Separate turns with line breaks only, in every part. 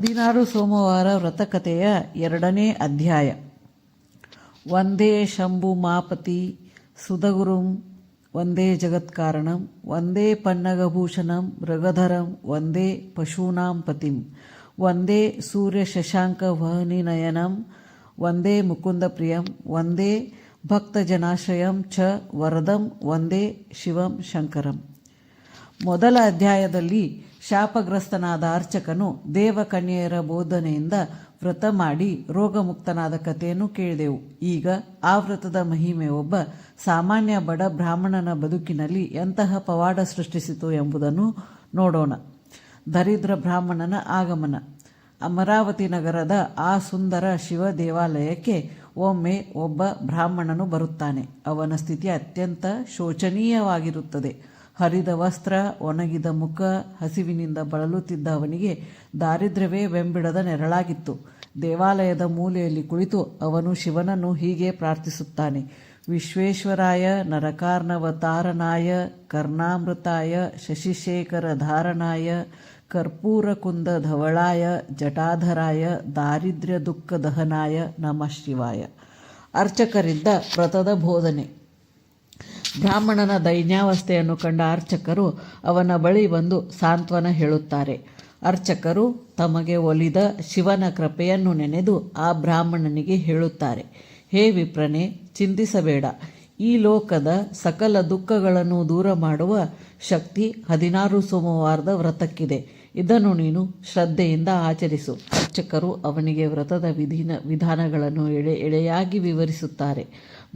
ಹದಿನಾರು ಸೋಮವಾರ ವ್ರತಕಥೆಯ ಎರಡನೇ ಅಧ್ಯಾಯ. ವಂದೇ ಶಂಭು ಮಾಪತಿ ಸುಧಗುರುಂ ವಂದೇ ಜಗತ್ಕಾರಣಂ ವಂದೇ ಪನ್ನಗಭೂಷಣಂ, ಮೃಗಧರಂ ವಂದೇ ಪಶೂನಾಂ ಪತಿಂ ವಂದೇ ಒಂದೇ ವಂದೇ ಮುಕುಂದಪ್ರಿಯಂ ವಂದೇ ಭಕ್ತಜನಾಶ್ರಯಂ ಚ ವರದಂ ವಂದೇ ಶಿವಂ ಶಂಕರಂ. ಮೊದಲ ಅಧ್ಯಾಯದಲ್ಲಿ ಶಾಪಗ್ರಸ್ತನಾದ ಅರ್ಚಕನು ದೇವಕನ್ಯೆಯರ ಬೋಧನೆಯಿಂದ ವ್ರತ ಮಾಡಿ ರೋಗಮುಕ್ತನಾದ ಕಥೆಯನ್ನು ಕೇಳಿದೆವು. ಈಗ ಆ ವ್ರತದ ಮಹಿಮೆ ಒಬ್ಬ ಸಾಮಾನ್ಯ ಬಡ ಬ್ರಾಹ್ಮಣನ ಬದುಕಿನಲ್ಲಿ ಎಂತಹ ಪವಾಡ ಸೃಷ್ಟಿಸಿತು ಎಂಬುದನ್ನು ನೋಡೋಣ. ದರಿದ್ರ ಬ್ರಾಹ್ಮಣನ ಆಗಮನ. ಅಮರಾವತಿ ನಗರದ ಆ ಸುಂದರ ಶಿವ ದೇವಾಲಯಕ್ಕೆ ಒಮ್ಮೆ ಒಬ್ಬ ಬ್ರಾಹ್ಮಣನು ಬರುತ್ತಾನೆ. ಅವನ ಸ್ಥಿತಿ ಅತ್ಯಂತ ಶೋಚನೀಯವಾಗಿರುತ್ತದೆ. ಹರಿದ ವಸ್ತ್ರ, ಒಣಗಿದ ಮುಖ, ಹಸಿವಿನಿಂದ ಬಳಲುತ್ತಿದ್ದ ಅವನಿಗೆ ದಾರಿದ್ರ್ಯವೇ ಬೆಂಬಿಡದ ನೆರಳಾಗಿತ್ತು. ದೇವಾಲಯದ ಮೂಲೆಯಲ್ಲಿ ಕುಳಿತು ಅವನು ಶಿವನನ್ನು ಹೀಗೆ ಪ್ರಾರ್ಥಿಸುತ್ತಾನೆ. ವಿಶ್ವೇಶ್ವರಾಯ, ನರಕಾರ್ಣವತಾರನಾಯ, ಕರ್ಣಾಮೃತಾಯ, ಶಶಿಶೇಖರ ಧಾರಣಾಯ ಕರ್ಪೂರಕುಂದ ಧವಳಾಯ, ಜಟಾಧರಾಯ, ದಾರಿದ್ರ್ಯ ದುಃಖ ದಹನಾಯ ನಮಃ ಶಿವಾಯ. ಅರ್ಚಕರಿಂದ ವ್ರತದ ಬೋಧನೆ. ಬ್ರಾಹ್ಮಣನ ದೈನ್ಯಾವಸ್ಥೆಯನ್ನು ಕಂಡ ಅರ್ಚಕರು ಅವನ ಬಳಿ ಬಂದು ಸಾಂತ್ವನ ಹೇಳುತ್ತಾರೆ. ಅರ್ಚಕರು ತಮಗೆ ಒಲಿದ ಶಿವನ ಕೃಪೆಯನ್ನು ನೆನೆದು ಆ ಬ್ರಾಹ್ಮಣನಿಗೆ ಹೇಳುತ್ತಾರೆ, ಹೇ ವಿಪ್ರನೆ, ಚಿಂತಿಸಬೇಡ. ಈ ಲೋಕದ ಸಕಲ ದುಃಖಗಳನ್ನು ದೂರ ಮಾಡುವ ಶಕ್ತಿ ಹದಿನಾರು ಸೋಮವಾರದ ವ್ರತಕ್ಕಿದೆ. ಇದನ್ನು ನೀನು ಶ್ರದ್ಧೆಯಿಂದ ಆಚರಿಸು. ಅರ್ಚಕರು ಅವನಿಗೆ ವ್ರತದ ವಿಧಿನ ವಿಧಾನಗಳನ್ನು ಎಳೆ ಎಳೆಯಾಗಿ ವಿವರಿಸುತ್ತಾರೆ.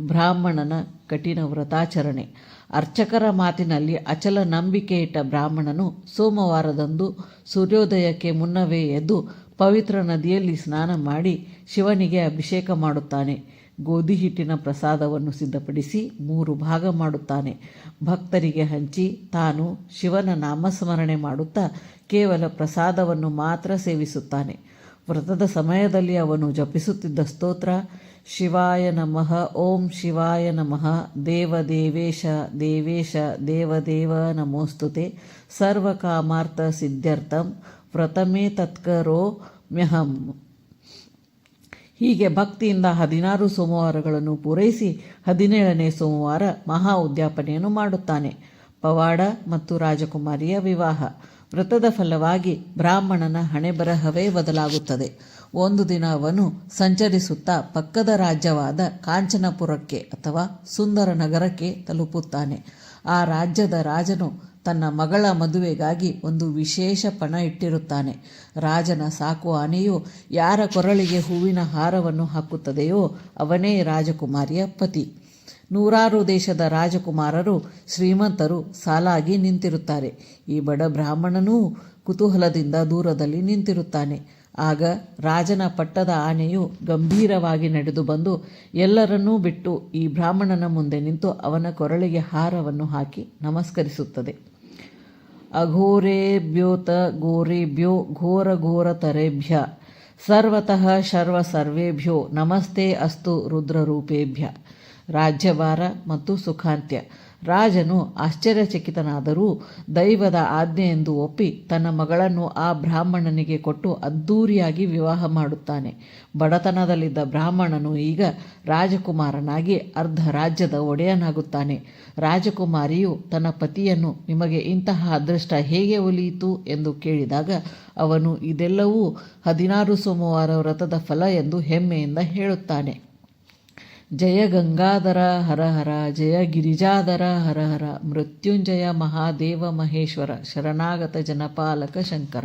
ಬ್ರಾಹ್ಮಣನ ಕಠಿಣ ವ್ರತಾಚರಣೆ. ಅರ್ಚಕರ ಮಾತಿನಲ್ಲಿ ಅಚಲ ನಂಬಿಕೆ ಇಟ್ಟ ಬ್ರಾಹ್ಮಣನು ಸೋಮವಾರದಂದು ಸೂರ್ಯೋದಯಕ್ಕೆ ಮುನ್ನವೇ ಎದ್ದು ಪವಿತ್ರ ನದಿಯಲ್ಲಿ ಸ್ನಾನ ಮಾಡಿ ಶಿವನಿಗೆ ಅಭಿಷೇಕ ಮಾಡುತ್ತಾನೆ. ಗೋಧಿ ಹಿಟ್ಟಿನ ಪ್ರಸಾದವನ್ನು ಸಿದ್ಧಪಡಿಸಿ ಮೂರು ಭಾಗ ಮಾಡುತ್ತಾನೆ. ಭಕ್ತರಿಗೆ ಹಂಚಿ ತಾನು ಶಿವನ ನಾಮಸ್ಮರಣೆ ಮಾಡುತ್ತಾ ಕೇವಲ ಪ್ರಸಾದವನ್ನು ಮಾತ್ರ ಸೇವಿಸುತ್ತಾನೆ. ವ್ರತದ ಸಮಯದಲ್ಲಿ ಅವನು ಜಪಿಸುತ್ತಿದ್ದ ಸ್ತೋತ್ರ, ಶಿವಾಯ ನಮಃ, ಓಂ ಶಿವಾಯ ನಮಃ, ದೇವ ದೇವೇಶ ದೇವೇಶ ದೇವದೇವ ನಮೋಸ್ತುತೆ ಸರ್ವಕಾಮಾರ್ಥ ಸಿದ್ಧಾರ್ಥಂ, ವ್ರತಮೇ ತತ್ಕರೋ ಮ್ಯಹಂ. ಹೀಗೆ ಭಕ್ತಿಯಿಂದ ಹದಿನಾರು ಸೋಮವಾರಗಳನ್ನು ಪೂರೈಸಿ ಹದಿನೇಳನೇ ಸೋಮವಾರ ಮಹಾ ಉದ್ಯಾಪನೆಯನ್ನು ಮಾಡುತ್ತಾನೆ. ಪವಾಡ ಮತ್ತು ರಾಜಕುಮಾರಿಯ ವಿವಾಹ. ವ್ರತದ ಫಲವಾಗಿ ಬ್ರಾಹ್ಮಣನ ಹಣೆಬರಹವೇ ಬದಲಾಗುತ್ತದೆ. ಒಂದು ದಿನ ಅವನು ಸಂಚರಿಸುತ್ತಾ ಪಕ್ಕದ ರಾಜ್ಯವಾದ ಕಾಂಚನಪುರಕ್ಕೆ ಅಥವಾ ಸುಂದರ ನಗರಕ್ಕೆ ತಲುಪುತ್ತಾನೆ. ಆ ರಾಜ್ಯದ ರಾಜನು ತನ್ನ ಮಗಳ ಮದುವೆಗಾಗಿ ಒಂದು ವಿಶೇಷ ಪಣ ಇಟ್ಟಿರುತ್ತಾನೆ. ರಾಜನ ಸಾಕು ಆನೆಯು ಯಾರ ಕೊರಳಿಗೆ ಹೂವಿನ ಹಾರವನ್ನು ಹಾಕುತ್ತದೆಯೋ ಅವನೇ ರಾಜಕುಮಾರಿಯ ಪತಿ. ನೂರಾರು ದೇಶದ ರಾಜಕುಮಾರರು ಶ್ರೀಮಂತರು ಸಾಲಾಗಿ ನಿಂತಿರುತ್ತಾರೆ. ಈ ಬಡ ಬ್ರಾಹ್ಮಣನೂ ಕುತೂಹಲದಿಂದ ದೂರದಲ್ಲಿ ನಿಂತಿರುತ್ತಾನೆ. ಆಗ ರಾಜನ ಪಟ್ಟದ ಆನೆಯು ಗಂಭೀರವಾಗಿ ನಡೆದು ಬಂದು ಎಲ್ಲರನ್ನೂ ಬಿಟ್ಟು ಈ ಬ್ರಾಹ್ಮಣನ ಮುಂದೆ ನಿಂತು ಅವನ ಕೊರಳಿಗೆ ಹಾರವನ್ನು ಹಾಕಿ ನಮಸ್ಕರಿಸುತ್ತದೆ. ಅಘೋರೇಭ್ಯೋತ ಘೋರೇಭ್ಯೋ ಘೋರ ಘೋರತರೇಭ್ಯ ಸರ್ವತಃ ಶರ್ವ ಸರ್ವೇಭ್ಯೋ ನಮಸ್ತೆ ಅಸ್ತು ರುದ್ರರೂಪೇಭ್ಯ ರಾಜ್ಯಭಾರ ಮತ್ತು ಸುಖಾಂತ್ಯ. ರಾಜನು ಆಶ್ಚರ್ಯಚಕಿತನಾದರೂ ದೈವದ ಆಜ್ಞೆ ಎಂದು ಒಪ್ಪಿ ತನ್ನ ಮಗಳನ್ನು ಆ ಬ್ರಾಹ್ಮಣನಿಗೆ ಕೊಟ್ಟು ಅದ್ಧೂರಿಯಾಗಿ ವಿವಾಹ ಮಾಡುತ್ತಾನೆ. ಬಡತನದಲ್ಲಿದ್ದ ಬ್ರಾಹ್ಮಣನು ಈಗ ರಾಜಕುಮಾರನಾಗಿ ಅರ್ಧ ರಾಜ್ಯದ ಒಡೆಯನಾಗುತ್ತಾನೆ. ರಾಜಕುಮಾರಿಯು ತನ್ನ ಪತಿಯನ್ನು ನಿಮಗೆ ಇಂತಹ ಅದೃಷ್ಟ ಹೇಗೆ ಒಲಿಯಿತು? ಎಂದು ಕೇಳಿದಾಗ ಅವನು, ಇದೆಲ್ಲವೂ ಹದಿನಾರು ಸೋಮವಾರ ವ್ರತದ ಫಲ ಎಂದು ಹೆಮ್ಮೆಯಿಂದ ಹೇಳುತ್ತಾನೆ. ಜಯ ಗಂಗಾಧರ ಹರಹರ ಹರ ಜಯ ಗಿರಿಜಾಧರ ಹರಹರ ಹರ ಮೃತ್ಯುಂಜಯ ಮಹಾದೇವ ಮಹೇಶ್ವರ ಶರಣಾಗತ ಜನಪಾಲಕ ಶಂಕರ.